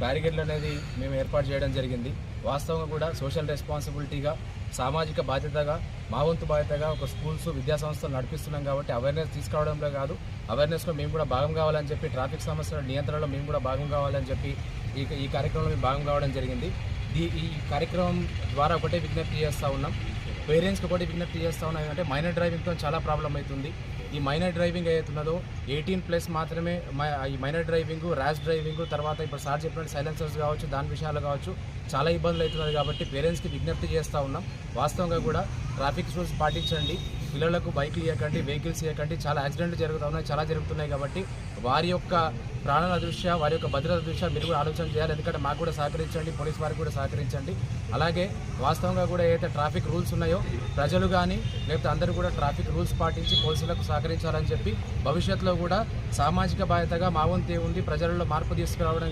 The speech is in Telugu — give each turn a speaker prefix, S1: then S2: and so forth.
S1: బ్యారికేడ్లు అనేది మేము ఏర్పాటు చేయడం జరిగింది. వాస్తవంగా కూడా సోషల్ రెస్పాన్సిబిలిటీగా సామాజిక బాధ్యతగా మా వంతు బాధ్యతగా ఒక స్కూల్స్ విద్యాసంస్థలు నడిపిస్తున్నాం కాబట్టి అవేర్నెస్ తీసుకురావడంలో కాదు అవేర్నెస్లో మేము కూడా భాగం కావాలని చెప్పి ట్రాఫిక్ సమస్యల నియంత్రణలో మేము కూడా భాగం కావాలని చెప్పి ఈ ఈ కార్యక్రమంలో మేము భాగం కావడం జరిగింది. ఈ కార్యక్రమం ద్వారా ఒకటే విజ్ఞప్తి చేస్తూ ఉన్నాం. పేరెంట్స్కి ఒకటి విజ్ఞప్తి చేస్తూ ఉన్నాం ఏంటంటే మైనర్ డ్రైవింగ్తో చాలా ప్రాబ్లం అవుతుంది. ఈ మైనర్ డ్రైవింగ్ ఏదైతున్నదో ఎయిటీన్ ప్లస్ మాత్రమే ఈ మైనర్ డ్రైవింగ్ ర్యాష్ డ్రైవింగ్ తర్వాత ఇప్పుడు సార్ చెప్పినట్టు సైలెన్సర్స్ కావచ్చు దాని విషయాలు కావచ్చు చాలా ఇబ్బందులు అవుతున్నది కాబట్టి పేరెంట్స్కి విజ్ఞప్తి చేస్తూ ఉన్నాం. వాస్తవంగా కూడా ట్రాఫిక్ రూల్స్ పాటించండి. పిల్లలకు బైక్లు ఇవ్వకండి వెహికల్స్ ఇవ్వకండి చాలా యాక్సిడెంట్లు జరుగుతూ ఉన్నాయి చాలా జరుగుతున్నాయి కాబట్టి వారి యొక్క ప్రాణాల దృష్ట్యా వారి యొక్క భద్రత దృష్ట్యా మీరు కూడా ఆలోచన చేయాలి. ఎందుకంటే మాకు కూడా సహకరించండి పోలీస్ వారికి కూడా సహకరించండి. అలాగే వాస్తవంగా కూడా ఏదైతే ట్రాఫిక్ రూల్స్ ఉన్నాయో ప్రజలు కానీ లేకపోతే అందరూ కూడా ట్రాఫిక్ రూల్స్ పాటించి పోలీసులకు సహకరించాలని చెప్పి భవిష్యత్తులో కూడా సామాజిక బాధ్యతగా మా వంతే ఉంది. ప్రజలలో మార్పు తీసుకురావడం